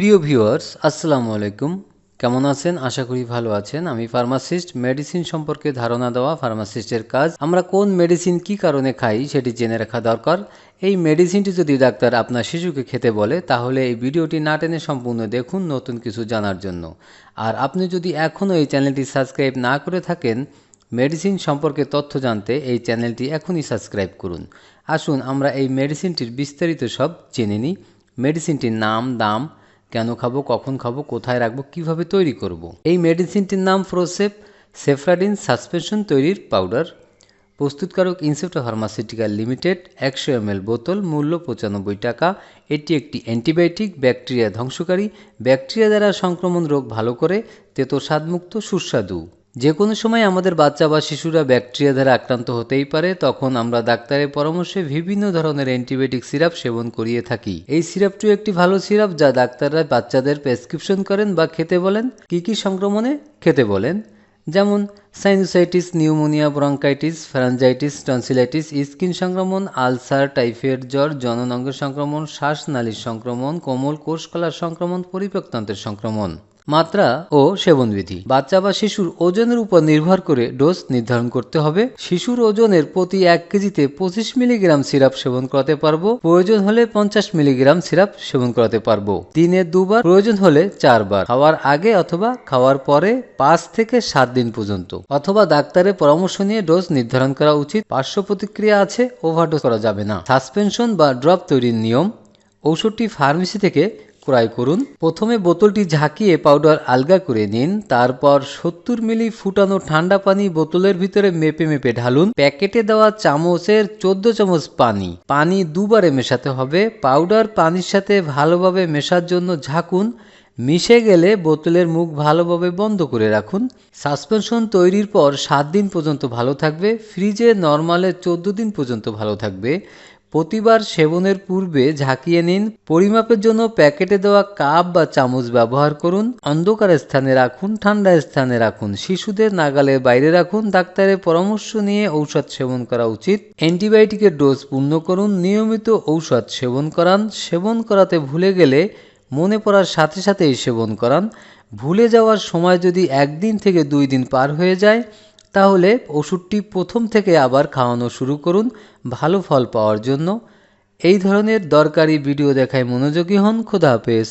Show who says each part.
Speaker 1: প্রিয় ভিউয়ার্স, আসসালামু আলাইকুম। কেমন আছেন? আশা করি ভালো আছেন। আমি ফার্মাসিস্ট। মেডিসিন সম্পর্কে ধারণা দেওয়া ফার্মাসিস্টের কাজ। আমরা কোন মেডিসিন কি কারণে খাই সেটি জেনে রাখা দরকার। এই মেডিসিনটি যদি ডাক্তার আপনার শিশুকে খেতে বলে, তাহলে এই ভিডিওটি না টেনে সম্পূর্ণ দেখুন নতুন কিছু জানার জন্য। আর আপনি যদি এখনও এই চ্যানেলটি সাবস্ক্রাইব না করে থাকেন, মেডিসিন সম্পর্কে তথ্য জানতে এই চ্যানেলটি এখনই সাবস্ক্রাইব করুন। আসুন আমরা এই মেডিসিনটির বিস্তারিত সব জেনে নিই। মেডিসিনটির নাম, দাম কেন খাব, কখন খাব, কোথায় রাখব, কীভাবে তৈরি করব। এই মেডিসিনটির নাম ফ্রোসেপ সেফ্রাডিন সাসপেনশন তৈরির পাউডার। প্রস্তুতকারক ইনসেপ্ট ফার্মাসিউটিক্যাল লিমিটেড, একশো এম বোতল, মূল্য পঁচানব্বই টাকা। এটি একটি অ্যান্টিবায়োটিক, ব্যাকটেরিয়া ধ্বংসকারী। ব্যাকটেরিয়া দ্বারা সংক্রমণ রোগ ভালো করে, তেতো স্বাদমুক্ত, সুস্বাদু। যে কোনো সময় আমাদের বাচ্চা বা শিশুরা ব্যাকটেরিয়া দ্বারা আক্রান্ত হতেই পারে, তখন আমরা ডাক্তারের পরামর্শে বিভিন্ন ধরনের অ্যান্টিবায়োটিক সিরাপ সেবন করিয়ে থাকি। এই সিরাপটিও একটি ভালো সিরাপ যা ডাক্তাররা বাচ্চাদের প্রেসক্রিপশন করেন বা খেতে বলেন। কি কি সংক্রমণে? খেতে বলেন। যেমন sinusitis pneumonia bronchitis pharyngitis tonsillitis skin সংক্রমণ আলসার টাইফয়েড জ্বর জননাঙ্গের সংক্রমণ, শ্বাসনালীর সংক্রমণ, কোমল কোষকলার সংক্রমণ পরিপাকতন্ত্রের সংক্রমণ। মাত্রা ও সেবনবিধি। বাচ্চা বা শিশুর ওজনের উপর নির্ভর করে ডোজ নির্ধারণ করতে হবে। শিশুর ওজনের প্রতি এক কেজিতে পঁচিশ মিলিগ্রাম সিরাপ সেবন করাতে পারব। প্রয়োজন হলে পঞ্চাশ মিলিগ্রাম সিরাপ সেবন করাতে পারব। দিনে দুবার, প্রয়োজন হলে চারবার। খাওয়ার আগে অথবা খাওয়ার পরে পাঁচ থেকে সাত দিন পর্যন্ত। অথবা ডাক্তারের পরামর্শ নিয়ে ডোজ নির্ধারণ করা উচিত। পার্শ্ব প্রতিক্রিয়া আছে, ওভারডোজ করা যাবে না। সাসপেনশন বা ড্রপ তৈরির নিয়ম। ঔষধটি ফার্মেসি থেকে ক্রয় করুন। প্রথমে বোতলটি ঝাঁকিয়ে পাউডার আলগা করে নিন। তারপর সত্তর মিলি ফুটানো ঠান্ডা পানি বোতলের ভিতরে মেপে মেপে ঢালুন। প্যাকেটে দেওয়া চামচের চোদ্দ চামচ পানি। পানি দুবারে মেশাতে হবে। পাউডার পানির সাথে ভালোভাবে মেশার জন্য ঝাঁকুন। মিশে গেলে বোতলের মুখ ভালোভাবে বন্ধ করে রাখুন। সাসপেনশন তৈরির পর সাত দিন পর্যন্ত ভালো থাকবে। ফ্রিজে নর্মালে চোদ্দ দিন পর্যন্ত ভালো থাকবে। প্রতিবার সেবনের পূর্বে ঝাঁকিয়ে নিন, পরিমাপের জন্য প্যাকেটে দেওয়া কাপ বা চামচ ব্যবহার করুন, অন্ধকার স্থানে রাখুন, ঠান্ডা স্থানে রাখুন, শিশুদের নাগালের বাইরে রাখুন, ডাক্তারের পরামর্শ নিয়ে ঔষধ সেবন করা উচিত। অ্যান্টিবায়োটিকের ডোজ পূর্ণ করুন, নিয়মিত ঔষধ সেবন করান, সেবন করাতে ভুলে গেলে মনে পড়ার সাথে সাথেই সেবন করান। ভুলে যাওয়ার সময় যদি একদিন থেকে দুই দিন পার হয়ে যায় তাহলে ওষুধটি প্রথম থেকে আবার খাওয়ানো শুরু করুন, ভালো ফল পাওয়ার জন্য। এই ধরনের দরকারি ভিডিও দেখায় মনোযোগী হন, খোদা হাফেজ।